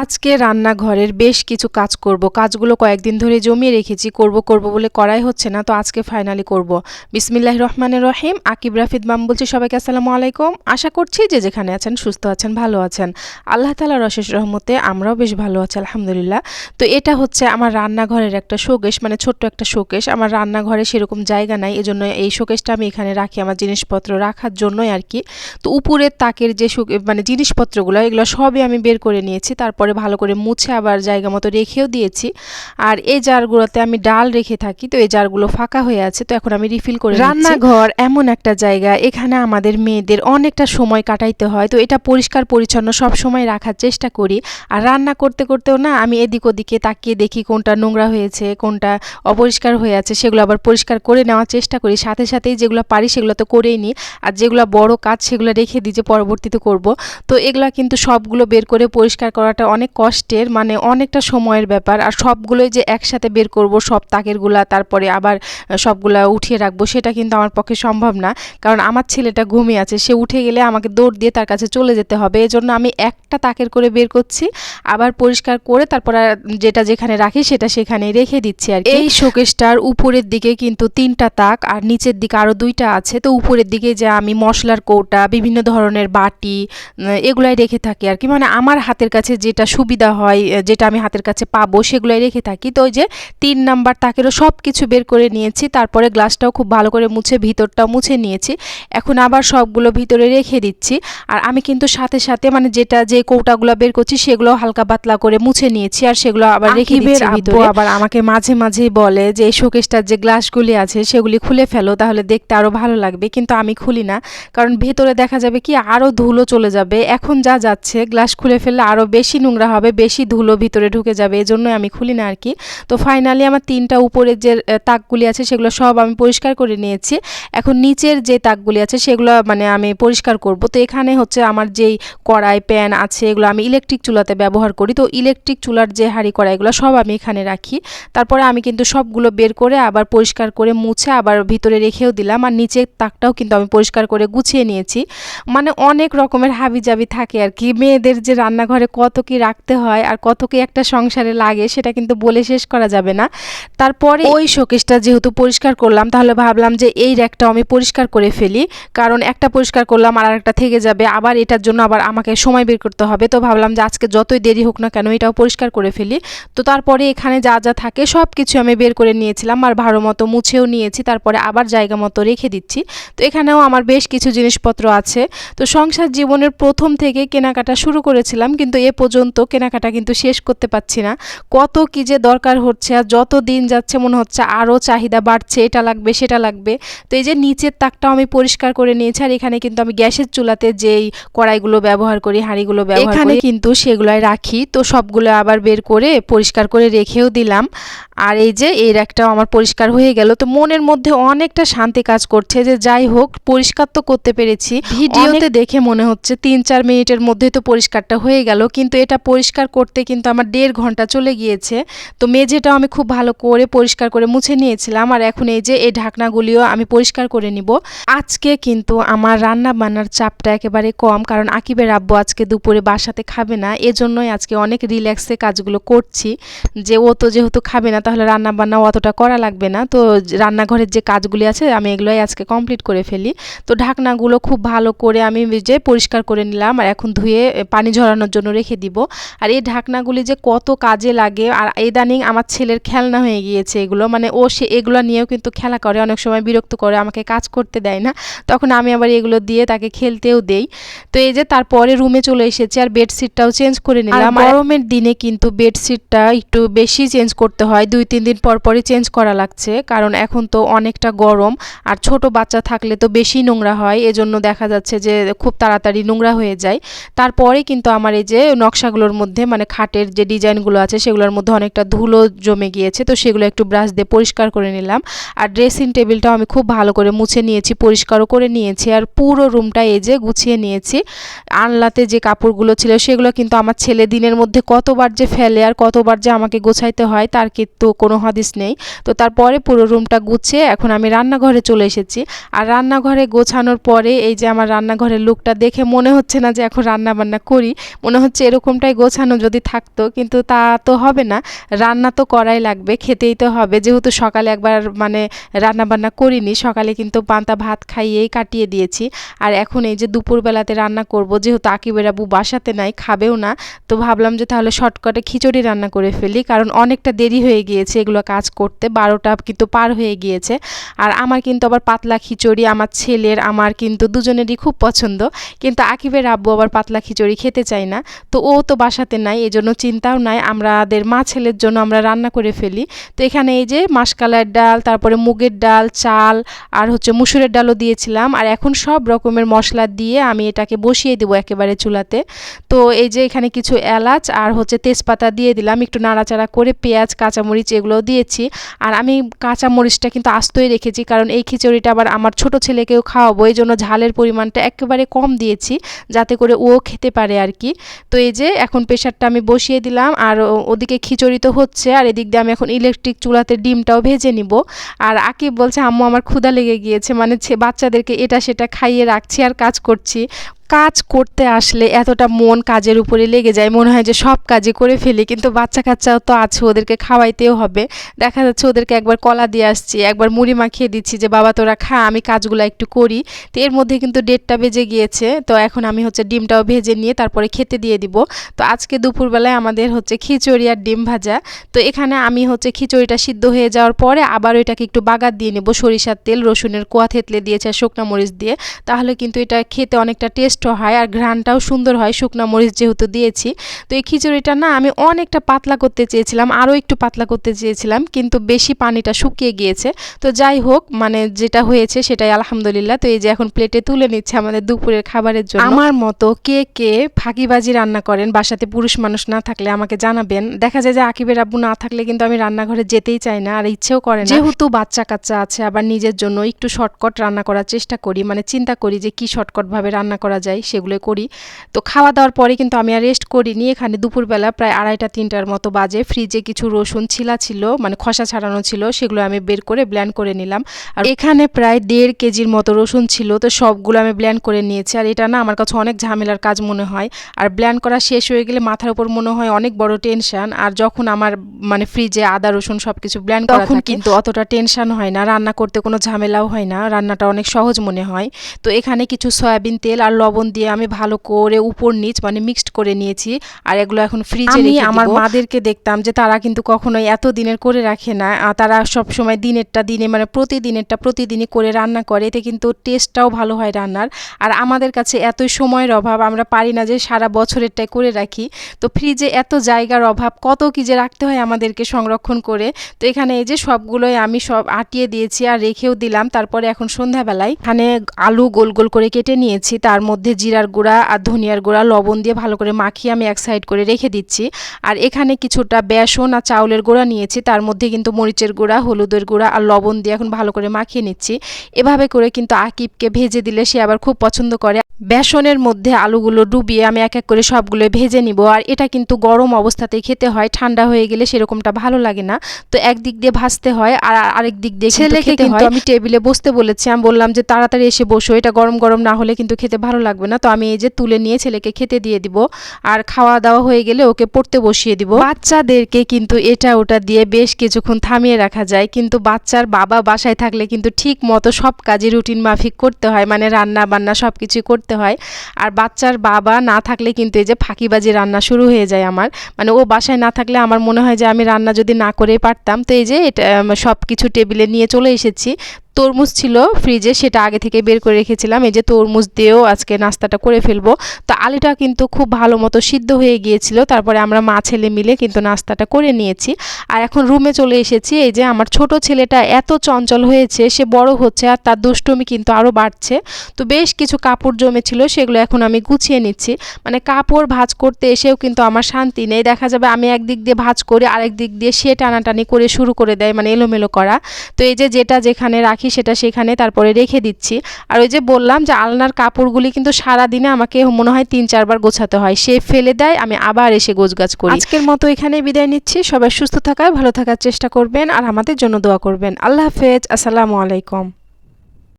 আজকে রান্নাঘরের বেশ কিছু কাজ করব। কাজগুলো কয়েকদিন ধরে জমিয়ে রেখেছি, করব করব বলে করাই হচ্ছে না, তো আজকে ফাইনালি করব। বিসমিল্লাহ রহমানের রহিম, আকিব রাফিদ মাম বলছি, সবাইকে আসসালামু আলাইকুম। আশা করছি যে যেখানে আছেন সুস্থ আছেন, ভালো আছেন। আল্লাহ তালার অশেষ রহমতে আমরাও বেশ ভালো আছি, আলহামদুলিল্লাহ। তো এটা হচ্ছে আমার রান্নাঘরের একটা শোকেশ মানে ছোট্ট একটা শোকেশ। আমার রান্নাঘরে সেরকম জায়গা নাই, এজন্য এই শোকেশটা আমি এখানে রাখি আমার জিনিসপত্র রাখার জন্যই আর কি তো উপরের তাকের যে মানে জিনিসপত্রগুলো, এগুলো সবই আমি বের করে নিয়েছি, তারপরে ভালো করে মুছে আবার জায়গা মতো রেখেও দিয়েছি। আর এই জারগুলোতে আমি ডাল রেখে থাকি, তো এই জারগুলো ফাঁকা হয়ে আছে, তো এখন আমি রিফিল করে রান্নাঘর এমন একটা জায়গা, এখানে আমাদের মেয়েদের অনেকটা সময় কাটাইতে হয়, তো এটা পরিষ্কার পরিচ্ছন্ন সব সময় রাখার চেষ্টা করি। আর রান্না করতে করতেও না আমি এদিক ওদিকে তাকিয়ে দেখি কোনটা নোংরা হয়েছে, কোনটা অপরিষ্কার হয়ে আছে, সেগুলো আবার পরিষ্কার করে নেওয়ার চেষ্টা করি। সাথে সাথেই যেগুলো পারি সেগুলো তো করেই নিই, আর যেগুলো বড় কাজ সেগুলো রেখে দিই যে পরবর্তীতে করব। তো এগুলো কিন্তু সবগুলো বের করে পরিষ্কার করাটা অনেক কষ্টের মানে অনেকটা সময়ের ব্যাপার। আর সবগুলোই যে একসাথে বের করব, সব তাকেরগুলা, তারপরে আবার সবগুলা উঠিয়ে রাখব, সেটা কিন্তু আমার পক্ষে সম্ভব না। কারণ আমার ছেলেটা ঘুমিয়ে আছে, সে উঠে গেলে আমাকে দৌড় দিয়ে তার কাছে চলে যেতে হবে। এজন্য আমি একটা তাকের করে বের করছি, আবার পরিষ্কার করে তারপর যেটা যেখানে রাখি সেটা সেখানে রেখে দিচ্ছি আর এই শোকেসটার উপরের দিকে কিন্তু তিনটা তাক, আর নিচের দিকে আরও দুইটা আছে। তো উপরের দিকে যে আমি মশলার কৌটা, বিভিন্ন ধরনের বাটি এগুলাই রেখে থাকি আর কি। মানে আমার হাতের কাছে যেটা সুবিধা হয় যেটা আমি হাতের কাছে পাবো সেগুলাই রেখে থাকি। তো ওই যে তিন নাম্বার তাকেরও সব কিছু বের করে নিয়েছি তারপরে গ্লাসটাও খুব ভালো করে মুছে ভিতরটাও মুছে নিয়েছি। এখন আবার সবগুলো ভিতরে রেখে দিচ্ছি। আর আমি কিন্তু সাথে সাথে মানে যেটা যে কৌটাগুলো বের করছি সেগুলো হালকা পাতলা করে মুছে নিয়েছি আর সেগুলো আবার রেখে দিচ্ছি ভিতরে। আবার আমাকে মাঝে মাঝেই বলে যে এই শোকেসটার যে গ্লাসগুলি আছে সেগুলি খুলে ফেলো তাহলে দেখতে আরও ভালো লাগবে। কিন্তু আমি খুলি না কারণ ভেতরে দেখা যাবে কি আরও ধুলো চলে যাবে। এখন যা যাচ্ছে গ্লাস খুলে ফেললে আরও বেশি নোংরা হবে বেশি ধুলো ভিতরে ঢুকে যাবে, এজন্যই আমি খুলি না আর কি তো ফাইনালি আমার তিনটা উপরের যে তাকগুলি আছে সেগুলো সব আমি পরিষ্কার করে নিয়েছি। এখন নিচের যে তাকগুলি আছে সেগুলো মানে আমি পরিষ্কার করব। তো এখানে হচ্ছে আমার যেই কড়াই, প্যান আছে, এগুলো আমি ইলেকট্রিক চুলাতে ব্যবহার করি। তো ইলেকট্রিক চুলার যে হাঁড়ি কড়াইগুলো সব আমি এখানে রাখি। তারপরে আমি কিন্তু সবগুলো বের করে আবার পরিষ্কার করে মুছে আবার ভিতরে রেখেও দিলাম। আর নিচের তাকটাও কিন্তু আমি পরিষ্কার করে গুছিয়ে নিয়েছি। মানে অনেক রকমের হাবিজাবি থাকে আর কি মেয়েদের যে রান্নাঘরে কত কি রাখতে হয় আর কত কি একটা সংসারে লাগে সেটা কিন্তু বলে শেষ করা যাবে না। তারপরে ওই শোকেসটা যেহেতু পরিষ্কার করলাম তাহলে ভাবলাম যে এই র্যাকটাও আমি পরিষ্কার করে ফেলি। কারণ একটা পরিষ্কার করলাম আর একটা থেকে যাবে আবার এটার জন্য আবার আমাকে সময় বের করতে হবে। তো ভাবলাম যে আজকে যতই দেরি হোক না কেন এটাও পরিষ্কার করে ফেলি। তো তারপরে এখানে যা যা থাকে সব কিছু আমি বের করে নিয়েছিলাম আর ভালো মতো মুছেও নিয়েছি তারপরে আবার জায়গা মতো রেখে দিচ্ছি। তো এখানেও আমার বেশ কিছু জিনিসপত্র আছে। তো সংসার জীবনের প্রথম থেকে কেনাকাটা শুরু করেছিলাম কিন্তু এ পর্যন্ত কেনাকাটা কিন্তু শেষ করতে পারছি না। কত কি যে দরকার হচ্ছে আর যত দিন যাচ্ছে মনে হচ্ছে আরও চাহিদা বাড়ছে এটা লাগবে সেটা লাগবে। তো এই যে নিচের তাকটাও আমি পরিষ্কার করে নিয়েছি আর এখানে কিন্তু আমি গ্যাসের চুলাতে যেই কড়াইগুলো ব্যবহার করি হাঁড়িগুলো ব্যবহার করি এখানে কিন্তু সেগুলাই রাখি। তো সবগুলো আবার বের করে পরিষ্কার করে রেখেও দিলাম। আর এই যে এই র্যাকটাও আমার পরিষ্কার হয়ে গেল। তো মনের মধ্যে অনেকটা শান্তি কাজ করছে যে যাই হোক পরিষ্কার তো করতে পেরেছি। ভিডিওতে দেখে মনে হচ্ছে তিন চার মিনিটের মধ্যে তো পরিষ্কারটা হয়ে গেল। কিন্তু এটা পরিষ্কার করতে কিন্তু আমার দেড় ঘণ্টা চলে গিয়েছে। তো মেঝেটাও আমি খুব ভালো করে পরিষ্কার করে মুছে নিয়েছিলাম আর এখন এই যে এই ঢাকনাগুলিও আমি পরিষ্কার করে নিব। আজকে কিন্তু আমার রান্না বান্নার চাপটা একেবারে কম কারণ আকিবের আব্বু আজকে দুপুরে বাসাতে খাবে না। এজন্যই আজকে অনেক রিল্যাক্সে কাজগুলো করছি। যে ও তো যেহেতু খাবে না তাহলে রান্না বান্না অতটা করা লাগবে না। তো রান্নাঘরের যে কাজগুলি আছে আমি এগুলোই আজকে কমপ্লিট করে ফেলি। তো ঢাকনাগুলো খুব ভালো করে আমি যে পরিষ্কার করে নিলাম আর এখন ধুয়ে পানি ঝরানোর জন্য রেখে দিব। আর এই ঢাকনাগুলি যে কত কাজে লাগে আর ইদানিং আমার ছেলের খেলনা হয়ে গিয়েছে এগুলো। মানে ও সে এগুলো নিয়েও কিন্তু খেলা করে অনেক সময় বিরক্ত করে আমাকে কাজ করতে দেয় না। তখন আমি আবার এগুলো দিয়ে তাকে খেলতেও দেই। তো এই যে তারপরে রুমে চলে এসেছি আর বেডশিটটাও চেঞ্জ করে নিলাম। গরমের দিনে কিন্তু বেডশিটটা একটু বেশি চেঞ্জ করতে হয়। দুই তিন দিন পর পরই চেঞ্জ করা লাগছে। কারণ এখন তো অনেকটা গরম। আর ছোট বাচ্চা থাকলে তো বেশি নোংরা হয়। এজন্য দেখা যাচ্ছে যে খুব তাড়াতাড়ি নোংরা হয়ে যায়। তারপরে কিন্তু আমার এই যে নকশাগুলোর মধ্যে মানে খাটের যে ডিজাইনগুলো আছে সেগুলোর মধ্যে অনেকটা ধুলো জমে গিয়েছে, তো সেগুলো একটু ব্রাশ দিয়ে পরিষ্কার করে নিলাম। আর ড্রেসিং টেবিলটাও আমি খুব ভালো করে মুছে নিয়েছি, পরিষ্কারও করে নিয়েছি। আর পুরো রুমটা এই যে গুছিয়ে নিয়েছি। আনলাতে যে কাপড়গুলো ছিল সেগুলো কিন্তু আমার ছেলে দিনের মধ্যে কতবার যে ফেলে আর কতবার যে আমাকে গোছাইতে হয় তার কিন্তু কোনো হদিস নেই। তো তারপরে পুরো রুমটা গুছিয়ে এখন আমি রান্নাঘরে চলে এসেছি। আর রান্নাঘরে গোছানোর পরে এই যে আমার রান্নাঘরের লুকটা দেখে মনে হচ্ছে না যে এখন রান্না বান্না করি। মনে হচ্ছে এরকমটা রুমটাই গোছানো যদি থাকতো, কিন্তু তা তো হবে না। রান্না তো করাই লাগবে, খেতেই তো হবে। যেহেতু সকালে একবার মানে রান্না বান্না করিনি, সকালে কিন্তু পান্তা ভাত খাইয়েই কাটিয়ে দিয়েছি। আর এখন এই যে দুপুরবেলাতে রান্না করব, যেহেতু আকিবের আবু বাসাতে নাই, খাবেও না, তো ভাবলাম যে তাহলে শর্টকাটে খিচুড়ি রান্না করে ফেলি, কারণ অনেকটা দেরি হয়ে গিয়েছে এগুলো কাজ করতে, বারোটা কিন্তু পার হয়ে গিয়েছে। আর আমার কিন্তু আবার পাতলা খিচুড়ি, আমার ছেলের, আমার কিন্তু দুজনেরই খুব পছন্দ। কিন্তু আকিবের আব্বু আবার পাতলা খিচুড়ি খেতে চায় না। তো ও তো বাসাতে নাই, এজন্য চিন্তাও নাই। আমাদের মা ছেলের জন্য আমরা রান্না করে ফেলি। তো এখানে এই যে মাসকালার ডাল, তারপরে মুগের ডাল, চাল আর হচ্ছে মুসুরের ডালও দিয়েছিলাম। আর এখন সব রকমের মশলা দিয়ে আমি এটাকে বসিয়ে দেবো একেবারে চুলাতে। তো এই যে এখানে কিছু এলাচ আর হচ্ছে তেজপাতা দিয়ে দিলাম। একটু নাড়াচাড়া করে পেঁয়াজ, কাঁচামরিচ এগুলোও দিয়েছি। আর আমি কাঁচামরিচটা কিন্তু আস্তই রেখেছি, কারণ এই খিচুড়িটা আবার আমার ছোট ছেলেকেও খাওয়াবো। এই জন্য ঝালের পরিমাণটা একেবারে কম দিয়েছি, যাতে করে ও খেতে পারে আর কি। তো এই যে এখন প্রেশারটা আমি বসিয়ে দিলাম আর ওদিকে খিচুড়ি তো হচ্ছে আর এদিক দিয়ে আমি এখন ইলেকট্রিক চুলাতে ডিমটাও ভেজে নিব। আর আকিব বলছে, আম্মু, আমার ক্ষুধা লেগে গিয়েছে মানে বাচ্চাদেরকে এটা সেটা খাইয়ে রাখছি আর কাজ করছি। কাজ করতে আসলে এতটা মন কাজের উপরে লেগে যায়, মনে হয় যে সব কাজই করে ফেলি, কিন্তু বাচ্চা কাচ্চাও তো আছে, ওদেরকে খাওয়াইতেও হবে। দেখা যাচ্ছে ওদেরকে একবার কলা দিয়ে আসছি, একবার মুড়ি মাখিয়ে দিচ্ছি যে, বাবা, তোরা খা, আমি কাজগুলো একটু করি। তো এর মধ্যে কিন্তু ডেটটা বেজে গিয়েছে, তো এখন আমি হচ্ছে ডিমটাও ভেজে নিয়ে তারপরে খেতে দিয়ে দিব। তো আজকে দুপুরবেলায় আমাদের হচ্ছে খিচুড়ি আর ডিম ভাজা। তো এখানে আমি হচ্ছে খিচুড়িটা সিদ্ধ হয়ে যাওয়ার পরে আবার ওইটাকে একটু বাগার দিয়ে নেব, সরিষার তেল, রসুনের কোয়া থেতলে দিয়েছে আর শুকনা মরিচ দিয়ে। তাহলে কিন্তু এটা খেতে অনেকটা টেস্ট হয় আর ঘ্রাণটাও সুন্দর হয় শুকনা মরিচ যেহেতু দিয়েছি। তো এই খিচুড়িটা না আমি অনেকটা পাতলা করতে চেয়েছিলাম আরও একটু পাতলা করতে চেয়েছিলাম কিন্তু বেশি পানিটা শুকিয়ে গিয়েছে। তো যাই হোক মানে যেটা হয়েছে সেটাই আলহামদুলিল্লাহ। তো এই যে এখন প্লেটে তুলে নিচ্ছে আমাদের দুপুরের খাবারের জন্য। আমার মতো কে কে ফাঁকিবাজি রান্না করেন বাসাতে পুরুষ মানুষ না থাকলে আমাকে জানাবেন। দেখা যায় যে আকিবের আব্বু না থাকলে কিন্তু আমি রান্নাঘরে যেতেই চাই না আর ইচ্ছেও করে না। যেহেতু বাচ্চা কাচ্চা আছে আবার নিজের জন্য একটু শর্টকট রান্না করার চেষ্টা করি মানে চিন্তা করি যে কি শর্টকট ভাবে রান্না করা যায় সেগুলো করি। তো খাওয়া দাওয়ার পরে কিন্তু আমি আর রেস্ট করিনি। এখানে দুপুরবেলা প্রায় আড়াইটা তিনটার মতো বাজে। ফ্রিজে কিছু রসুন ছিলা ছিল মানে খসা ছাড়ানো ছিল সেগুলো আমি বের করে ব্ল্যান্ড করে নিলাম। আর এখানে প্রায় দেড় কেজির মতো রসুন ছিল তো সবগুলো আমি ব্ল্যান্ড করে নিয়েছি। আর এটা না আমার কাছে অনেক ঝামেলার কাজ মনে হয়। আর ব্ল্যান্ড করা শেষ হয়ে গেলে মাথার উপর মনে হয় অনেক বড় টেনশন আর যখন আমার মানে ফ্রিজে আদা রসুন সব কিছু ব্ল্যান্ড করা তখন কিন্তু অতটা টেনশন হয় না। রান্না করতে কোনো ঝামেলাও হয় না। রান্নাটা অনেক সহজ মনে হয়। তো এখানে কিছু সয়াবিন তেল আর লবণ দিয়ে আমি ভালো করে উপর নিচ মানে মিক্সড করে নিয়েছি আর এগুলো এখন ফ্রিজে রেখে আমার মাদেরকে দেখতাম যে তারা কিন্তু কখনোই এত দিনের করে রাখে না। তারা সব সময় দিনেরটা দিনে মানে প্রতিদিনেরটা প্রতিদিনই করে রান্না করে। এতে কিন্তু টেস্টটাও ভালো হয় রান্নার। আর আমাদের কাছে এতই সময়ের অভাব আমরা পারি না যে সারা বছরেরটাই করে রাখি। তো ফ্রিজে এত জায়গার অভাব কত কি যে রাখতে হয় আমাদেরকে সংরক্ষণ করে। তো এখানে এই যে সবগুলোই আমি সব আটিয়ে দিয়েছি আর রেখেও দিলাম। তারপরে এখন সন্ধ্যাবেলায় এখানে আলু গোল গোল করে কেটে নিয়েছি। তার মধ্যে জিরার গুঁড়া আর ধনিয়ার গুঁড়া, লবণ দিয়ে ভালো করে মাখিয়ে আমি এক সাইড করে রেখে দিচ্ছি। আর এখানে কিছুটা বেসন আর চাউলের গুঁড়া নিয়েছি। তার মধ্যে কিন্তু মরিচের গুঁড়া, হলুদের গুঁড়া আর লবণ দিয়ে এখন ভালো করে মাখিয়ে নিচ্ছি। এভাবে করে কিন্তু আকিবকে ভেজে দিলে সে আবার খুব পছন্দ করে। বেসনের মধ্যে আলুগুলো ডুবিয়ে আমি এক এক করে সবগুলো ভেজে নিব। আর এটা কিন্তু গরম অবস্থাতেই খেতে হয় ঠান্ডা হয়ে গেলে সেরকমটা ভালো লাগে না। তো একদিক দিয়ে ভাজতে হয় আর আরেক দিক দিয়ে ছেলেকে কিন্তু আমি টেবিলে বসতে বলেছি আমি বললাম যে তাড়াতাড়ি এসে বসো এটা গরম গরম না হলে কিন্তু খেতে ভালো লাগবে না। তো আমি এই যে তুলে নিয়ে ছেলেকে খেতে দিয়ে দিব আর খাওয়া দাওয়া হয়ে গেলে ওকে পড়তে বসিয়ে দিব। বাচ্চাদেরকে কিন্তু এটা ওটা দিয়ে বেশ কিছুক্ষণ থামিয়ে রাখা যায়। কিন্তু বাচ্চার বাবা বাসায় থাকলে কিন্তু ঠিক মতো সব কাজই রুটিন মাফিক করতে হয়। মানে রান্না বান্না সব কিছু করতে হয়। আর বাচ্চার বাবা না থাকলে কিন্তু এই যে ফাঁকিবাজি রান্না শুরু হয়ে যায় আমার। মানে ও বাসায় না থাকলে আমার মনে হয় যে আমি রান্না যদি না করেই পারতাম। তো এই যে এটা সব কিছু টেবিলে নিয়ে চলে এসেছি। তরমুজ ছিল ফ্রিজে, সেটা আগে থেকে বের করে রেখেছিলাম। এই যে তরমুজ দিয়েও আজকে নাস্তাটা করে ফেলব। তো আলুটা কিন্তু খুব ভালো মতো সিদ্ধ হয়ে গিয়েছিল। তারপরে আমরা মা ছেলে মিলে কিন্তু নাস্তাটা করে নিয়েছি। আর এখন রুমে চলে এসেছি। এই যে আমার ছোট ছেলেটা এত চঞ্চল হয়েছে, সে বড় হচ্ছে আর তার দুষ্টমি কিন্তু আরও বাড়ছে। তো বেশ কিছু কাপড় জমেছিল, সেগুলো এখন আমি গুছিয়ে নিচ্ছি। মানে কাপড় ভাজ করতে এসেও কিন্তু আমার শান্তি নেই। দেখা যাবে আমি একদিক দিয়ে ভাজ করি, আরেক দিক দিয়ে সে টানাটানি করে শুরু করে দেয় মানে এলোমেলো করা। তো এই যে যেটা যেখানে রাখি রাখি সেটা সেখানে তারপরে রেখে দিচ্ছি। আর ওই যে বললাম যে আলনার কাপড়গুলি কিন্তু সারা দিনে আমাকে মনে হয় তিন, চারবার গোছাতে হয়। সে ফেলে দেয়, আমি আবার এসে গোছগাছ করি। আজকের মতো এখানে বিদায় নিচ্ছি। সবাই সুস্থ থাকায় ভালো থাকার চেষ্টা করবেন আর আমাদের জন্য দোয়া করবেন। আল্লাহ হাফেজ। আসসালামু আলাইকুম।